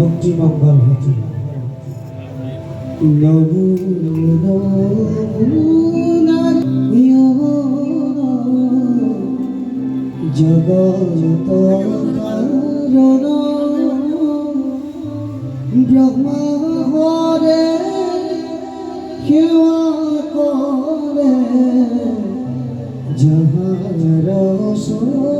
ভক্তি মঙ্গল হতি নমো জগত ব্রহ্মা হরে করে যাহার শরণ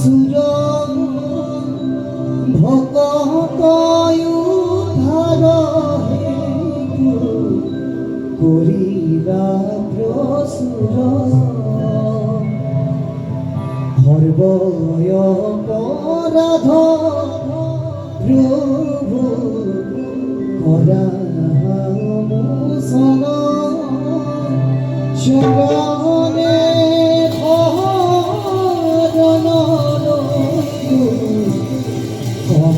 সুযোগ ভকত উদ্ধার হেতু করিলা প্রসুর। হর্বয় পরাধ প্রভু করা মুসন শরণে